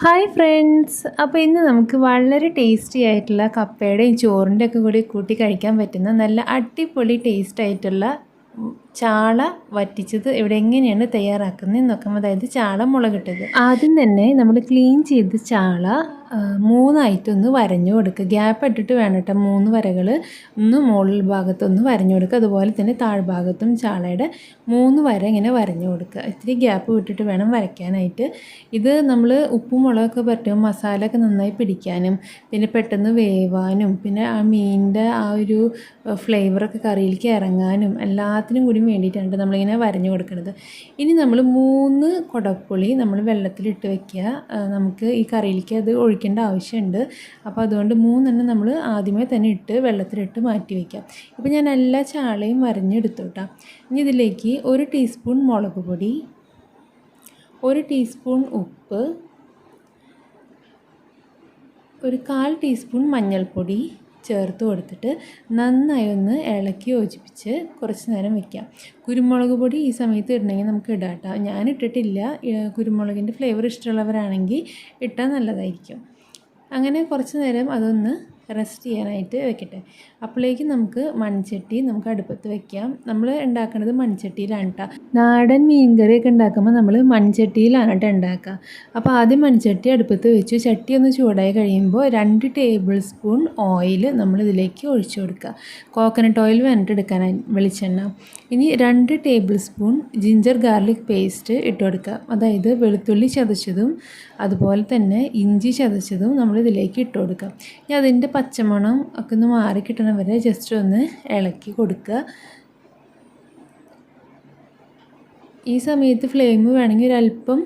Hi friends അപ്പോൾ ഇന്ന് നമുക്ക് വളരെ ടേസ്റ്റി ആയിട്ടുള്ള കപ്പയുടെയും ചോറിന്റെ ഒക്കെ കൂടി കൂട്ടി കഴിക്കാൻ പറ്റുന്ന നല്ല അടിപൊളി ടേസ്റ്റ് ആയിട്ടുള്ള ചാള വറ്റിച്ചത് ഇവിടെ എങ്ങനെയാണ് തയ്യാറാക്കുന്നത് നോക്കാം അതായത് ചാള മുളകിട്ടത്. ആദ്യം തന്നെ നമ്മൾ ക്ലീൻ ചെയ്ത് ചാള മൂന്നായിട്ടൊന്ന് വരഞ്ഞു കൊടുക്കുക. ഗ്യാപ്പ് ഇട്ടിട്ട് വേണം കേട്ടോ. മൂന്ന് വരകൾ ഒന്ന് മുകളിൽ ഭാഗത്തൊന്ന് വരഞ്ഞു കൊടുക്കുക. അതുപോലെ തന്നെ താഴ്ഭാഗത്തും ചാളയുടെ മൂന്ന് വര ഇങ്ങനെ വരഞ്ഞു കൊടുക്കുക. ഇത്തിരി ഗ്യാപ്പ് വിട്ടിട്ട് വേണം വരയ്ക്കാനായിട്ട്. ഇത് നമ്മൾ ഉപ്പും മുളകൊക്കെ പറ്റും മസാല ഒക്കെ നന്നായി പിടിക്കാനും പിന്നെ പെട്ടെന്ന് വേവാനും പിന്നെ ആ മീനിന്റെ ആ ഒരു ഫ്ലേവറൊക്കെ കറിയിലേക്ക് ഇറങ്ങാനും എല്ലാത്തിനും കൂടി വേണ്ടിയിട്ടാണ് നമ്മളിങ്ങനെ വരഞ്ഞു കൊടുക്കുന്നത് ഇനി നമ്മൾ മൂന്ന് കുടപ്പുളി നമ്മൾ വെള്ളത്തിലിട്ട് വെക്കുക. ആ, നമുക്ക് ഈ കറിയിലേക്ക് അത് ഒഴിക്കേണ്ട ആവശ്യമുണ്ട്. അപ്പോൾ അതുകൊണ്ട് മൂന്നെണ്ണം നമ്മൾ ആദ്യമേ തന്നെ ഇട്ട് വെള്ളത്തിലിട്ട് മാറ്റി വയ്ക്കാം ഇപ്പോൾ ഞാൻ എല്ലാ ചാളയും വരഞ്ഞെടുത്തു ഇനി ഇതിലേക്ക് ഒരു ടീസ്പൂൺ മുളക് പൊടി ഒരു ടീസ്പൂൺ ഉപ്പ് ഒരു കാൽ ടീസ്പൂൺ മഞ്ഞൾപ്പൊടി ചേർത്ത് കൊടുത്തിട്ട് നന്നായി ഒന്ന് ഇളക്കി യോജിപ്പിച്ച് കുറച്ച് നേരം വെക്കാം. കുരുമുളക് പൊടി ഈ സമയത്ത് ഇടണമെങ്കിൽ നമുക്ക് ഇടാം കേട്ടോ. ഞാൻ ഇട്ടിട്ടില്ല. കുരുമുളകിന്റെ ഫ്ലേവർ ഇഷ്ടമുള്ളവരാണെങ്കിൽ ഇട്ടാൽ നല്ലതായിരിക്കും. അങ്ങനെ കുറച്ച് നേരം അതൊന്ന് റെസ്റ്റ് ചെയ്യാനായിട്ട് വെക്കട്ടെ. അപ്പോഴേക്കും നമുക്ക് മൺചട്ടി നമുക്ക് അടുപ്പത്ത് വെക്കാം. നമ്മൾ ഉണ്ടാക്കുന്നത് മൺചട്ടിയിലാണ് കേട്ടോ നാടൻ മീൻ കറിയൊക്കെ ഉണ്ടാക്കുമ്പോൾ നമ്മൾ മൺചട്ടിയിലാണ് കേട്ടോ ഉണ്ടാക്കുക അപ്പോൾ ആദ്യം മൺചട്ടി അടുപ്പത്ത് വെച്ചു. ചട്ടി ഒന്ന് ചൂടായി കഴിയുമ്പോൾ രണ്ട് ടേബിൾ സ്പൂൺ ഓയിൽ നമ്മൾ ഇതിലേക്ക് ഒഴിച്ചു കൊടുക്കുക കോക്കനട്ട് ഓയിൽ വേണ്ടിട്ട് എടുക്കാനായി വെളിച്ചെണ്ണ. ഇനി രണ്ട് table spoon ginger garlic paste ഇട്ട് കൊടുക്കുക അതായത് വെളുത്തുള്ളി ചതച്ചതും അതുപോലെ തന്നെ ഇഞ്ചി ചതച്ചതും നമ്മൾ ഇതിലേക്ക് ഇട്ട് കൊടുക്കുക ഇനി അതിന്റെ പച്ചമണം ഒക്കെ ഒന്ന് മാറി കിട്ടണ വരെ ജസ്റ്റ് ഒന്ന് ഇളക്കി കൊടുക്കുക. ഈ സമയത്ത് ഫ്ലെയിം വേണമെങ്കിൽ ഒരല്പം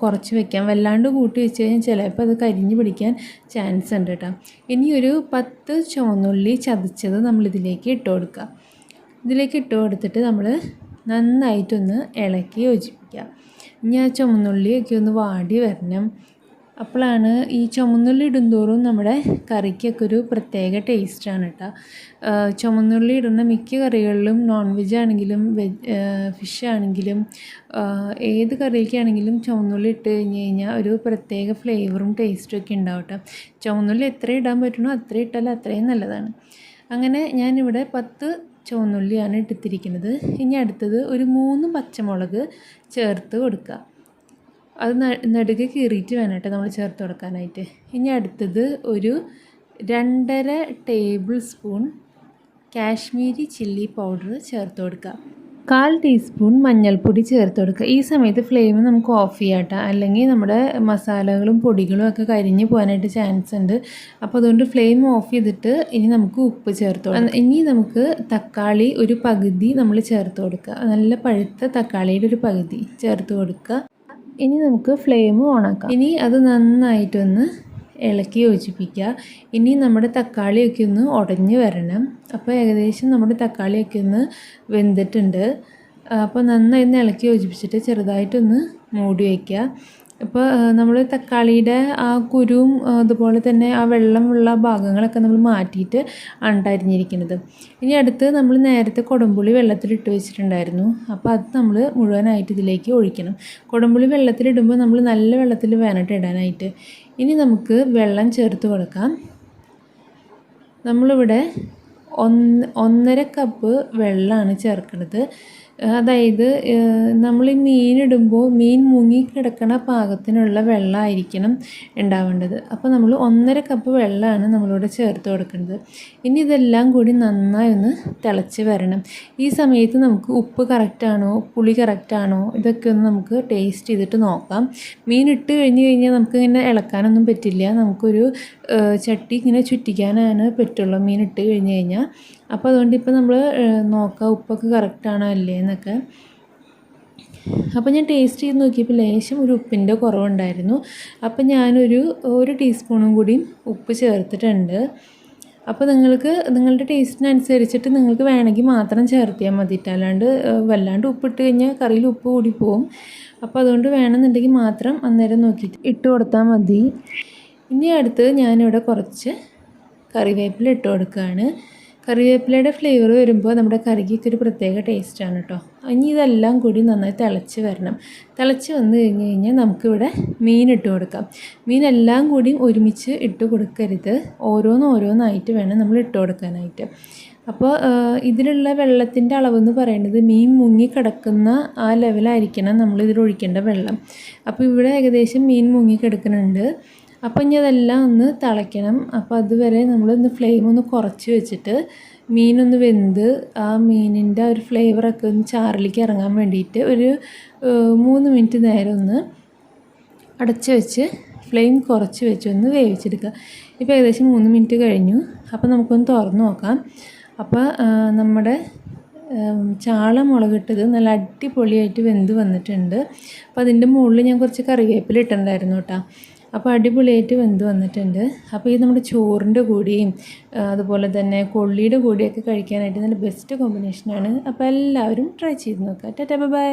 കുറച്ച് വെക്കാം. വല്ലാണ്ട് കൂട്ടി വെച്ച് കഴിഞ്ഞാൽ ചിലപ്പോൾ അത് കരിഞ്ഞ് പിടിക്കാൻ ചാൻസ് ഉണ്ട് കേട്ടോ ഇനി ഒരു പത്ത് ചുവന്നുള്ളി ചതച്ചത് നമ്മളിതിലേക്ക് ഇട്ട് കൊടുക്കുക. ഇതിലേക്ക് ഇട്ട് കൊടുത്തിട്ട് നമ്മൾ നന്നായിട്ടൊന്ന് ഇളക്കി യോജിപ്പിക്കുക. ഇനി ആ ചുമന്നുള്ളിയൊക്കെ ഒന്ന് വാടി വരണം. അപ്പോഴാണ് ഈ ചുമന്നുള്ളി ഇടുന്തോറും നമ്മുടെ കറിക്കൊക്കെ ഒരു പ്രത്യേക ടേസ്റ്റാണ് കേട്ടോ. ചുമന്നുള്ളി ഇടുന്ന മിക്ക കറികളിലും നോൺ വെജ് ആണെങ്കിലും വെജ് ഫിഷ് ആണെങ്കിലും ഏത് കറിയിലേക്കാണെങ്കിലും ചുമന്നുള്ളി ഇട്ട് കഴിഞ്ഞ് കഴിഞ്ഞാൽ ഒരു പ്രത്യേക ഫ്ലേവറും ടേസ്റ്റും ഒക്കെ ഉണ്ടാവും കേട്ടോ. ചുമന്നുള്ളി എത്ര ഇടാൻ പറ്റണോ അത്ര ഇട്ടാൽ അത്രയും നല്ലതാണ്. അങ്ങനെ ഞാനിവിടെ പത്ത് ചുവന്നുള്ളിയാണ് ഇട്ടിരിക്കുന്നത് ഇനി അടുത്തത് ഒരു മൂന്ന് പച്ചമുളക് ചേർത്ത് കൊടുക്കുക. അത് നടുക്ക് നെടുകെ കീറിയിട്ട് വേണം കേട്ടോ നമ്മൾ ചേർത്ത് കൊടുക്കാനായിട്ട്. ഇനി അടുത്തത് ഒരു രണ്ടര tablespoon Kashmiri chilli powder ചേർത്ത് കൊടുക്കുക. കാൽ ടീസ്പൂൺ മഞ്ഞൾപ്പൊടി ചേർത്ത് കൊടുക്കുക. ഈ സമയത്ത് ഫ്ലെയിം നമുക്ക് ഓഫ് ചെയ്യാം കേട്ടോ. അല്ലെങ്കിൽ നമ്മുടെ മസാലകളും പൊടികളും ഒക്കെ കരിഞ്ഞ് പോകാനായിട്ട് ചാൻസ് ഉണ്ട്. അപ്പോൾ അതുകൊണ്ട് ഫ്ലെയിം ഓഫ് ചെയ്തിട്ട് ഇനി നമുക്ക് ഉപ്പ് ചേർത്ത് ഇനി നമുക്ക് തക്കാളി ഒരു പകുതി നമ്മൾ ചേർത്ത് കൊടുക്കുക. നല്ല പഴുത്ത തക്കാളിയുടെ ഒരു പകുതി ചേർത്ത് കൊടുക്കുക. ഇനി നമുക്ക് ഫ്ലെയിം ഓണാക്കാം. ഇനി അത് നന്നായിട്ടൊന്ന് ഇളക്കി യോജിപ്പിക്കുക. ഇനി നമ്മുടെ തക്കാളിയൊക്കെ ഒന്ന് ഉടഞ്ഞ് വരണം. അപ്പോൾ ഏകദേശം നമ്മുടെ തക്കാളിയൊക്കെ ഒന്ന് വെന്തിട്ടുണ്ട്. അപ്പോൾ നന്നായി ഒന്ന് ഇളക്കി യോജിപ്പിച്ചിട്ട് ചെറുതായിട്ടൊന്ന് മൂടി വയ്ക്കുക. ഇപ്പോൾ നമ്മൾ തക്കാളിയുടെ ആ കുരുവും അതുപോലെ തന്നെ ആ വെള്ളമുള്ള ഭാഗങ്ങളൊക്കെ നമ്മൾ മാറ്റിയിട്ട് അണ്ടരിഞ്ഞിരിക്കുന്നത്. ഇനി അടുത്ത് നമ്മൾ നേരത്തെ കുടംപുളി വെള്ളത്തിലിട്ട് വെച്ചിട്ടുണ്ടായിരുന്നു. അപ്പോൾ അത് നമ്മൾ മുഴുവനായിട്ട് ഇതിലേക്ക് ഒഴിക്കണം. കുടംപുളി വെള്ളത്തിലിടുമ്പോൾ നമ്മൾ നല്ല വെള്ളത്തിൽ വേണം ഇടാനായിട്ട്. ഇനി നമുക്ക് വെള്ളം ചേർത്ത് കൊടുക്കാം. നമ്മളിവിടെ ഒന്ന് ഒന്നര കപ്പ് വെള്ളമാണ് ചേർക്കുന്നത് അതായത് നമ്മൾ ഈ മീനിടുമ്പോൾ മീൻ മുങ്ങി കിടക്കണ പാകത്തിനുള്ള വെള്ളമായിരിക്കണം ഉണ്ടാവേണ്ടത്. അപ്പോൾ നമ്മൾ ഒന്നര കപ്പ് വെള്ളമാണ് നമ്മളിവിടെ ചേർത്ത് കൊടുക്കേണ്ടത്. ഇനി ഇതെല്ലാം കൂടി നന്നായി ഒന്ന് തിളച്ച് വരണം. ഈ സമയത്ത് നമുക്ക് ഉപ്പ് കറക്റ്റാണോ പുളി കറക്റ്റാണോ ഇതൊക്കെ ഒന്ന് നമുക്ക് ടേസ്റ്റ് ചെയ്തിട്ട് നോക്കാം. മീൻ ഇട്ട് കഴിഞ്ഞ് കഴിഞ്ഞാൽ നമുക്ക് ഇങ്ങനെ ഇളക്കാനൊന്നും പറ്റില്ല. നമുക്കൊരു ചട്ടി ഇങ്ങനെ ചുറ്റിക്കാനാണ് പറ്റുള്ളൂ മീൻ ഇട്ട് കഴിഞ്ഞ് കഴിഞ്ഞാൽ അപ്പോൾ അതുകൊണ്ട് ഇപ്പോൾ നമ്മൾ നോക്കാം ഉപ്പൊക്കെ കറക്റ്റാണോ അല്ലേ എന്നൊക്കെ അപ്പോൾ ഞാൻ ടേസ്റ്റ് ചെയ്ത് നോക്കിയപ്പോൾ ലേശം ഒരു ഉപ്പിന്റെ കുറവുണ്ടായിരുന്നു. അപ്പോൾ ഞാനൊരു ഒരു ടീസ്പൂണും കൂടി ഉപ്പ് ചേർത്തിട്ടുണ്ട്. അപ്പോൾ നിങ്ങൾക്ക് നിങ്ങളുടെ ടേസ്റ്റിനനുസരിച്ചിട്ട് നിങ്ങൾക്ക് വേണമെങ്കിൽ മാത്രം ചേർത്തിയാൽ മതി. അല്ലാണ്ട് വല്ലാണ്ട് ഉപ്പിട്ട് കഴിഞ്ഞാൽ കറിയിൽ ഉപ്പ് കൂടി പോവും. അപ്പോൾ അതുകൊണ്ട് വേണമെന്നുണ്ടെങ്കിൽ മാത്രം അന്നേരം നോക്കിയിട്ട് ഇട്ട് കൊടുത്താൽ മതി. ഇനി അടുത്ത് ഞാനിവിടെ കുറച്ച് കറിവേപ്പില ഇട്ട് കൊടുക്കുകയാണ് കറിവേപ്പിലയുടെ ഫ്ലേവർ വരുമ്പോൾ നമ്മുടെ കറിക്ക് ഒരു പ്രത്യേക ടേസ്റ്റാണ് കേട്ടോ ഇനി ഇതെല്ലാം കൂടി നന്നായി തിളച്ച് വരണം. തിളച്ച് വന്ന് കഴിഞ്ഞ് കഴിഞ്ഞാൽ നമുക്കിവിടെ മീൻ ഇട്ട് കൊടുക്കാം. മീനെല്ലാം കൂടി ഒരുമിച്ച് ഇട്ട് കൊടുക്കരുത്. ഓരോന്ന് ഓരോന്നായിട്ട് വേണം നമ്മൾ ഇട്ട് കൊടുക്കാനായിട്ട്. അപ്പോൾ ഇതിലുള്ള വെള്ളത്തിന്റെ അളവെന്ന് പറയുന്നത് മീൻ മുങ്ങി കിടക്കുന്ന ആ ലെവലായിരിക്കണം നമ്മൾ ഒഴിക്കേണ്ട വെള്ളം. അപ്പോൾ ഇവിടെ ഏകദേശം മീൻ മുങ്ങി കിടക്കുന്നുണ്ട്. അപ്പോൾ ഇനി അതെല്ലാം ഒന്ന് തിളയ്ക്കണം. അപ്പോൾ അതുവരെ നമ്മൾ ഒന്ന് ഫ്ലെയിം ഒന്ന് കുറച്ച് വെച്ചിട്ട് മീനൊന്ന് വെന്ത് ആ മീനിന്റെ ഒരു ഫ്ലേവറൊക്കെ ഒന്ന് ചാറിലേക്ക് ഇറങ്ങാൻ വേണ്ടിയിട്ട് ഒരു മൂന്ന് മിനിറ്റ് നേരം ഒന്ന് അടച്ച് വെച്ച് ഫ്ലെയിം കുറച്ച് വെച്ച് ഒന്ന് വേവിച്ചെടുക്കുക. ഇപ്പോൾ ഏകദേശം മൂന്ന് മിനിറ്റ് കഴിഞ്ഞു. അപ്പോൾ നമുക്കൊന്ന് തുറന്ന് നോക്കാം. അപ്പോൾ നമ്മുടെ ചാള മുളകിട്ടത് നല്ല അടിപൊളിയായിട്ട് വെന്ത് വന്നിട്ടുണ്ട്. അപ്പോൾ അതിന്റെ മുകളിൽ ഞാൻ കുറച്ച് കറിവേപ്പില ഇട്ടിട്ടുണ്ടായിരുന്നു കേട്ടോ. അപ്പോൾ അടിപൊളിയായിട്ട് വെന്ത് വന്നിട്ടുണ്ട്. അപ്പോൾ ഈ നമ്മുടെ ചോറിന്റെ കൂടിയും അതുപോലെ തന്നെ കൊള്ളിയുടെ കൂടിയൊക്കെ കഴിക്കാനായിട്ട് നല്ല ബെസ്റ്റ് കോമ്പിനേഷനാണ് അപ്പോൾ എല്ലാവരും ട്രൈ ചെയ്ത് നോക്കുക. Tata bye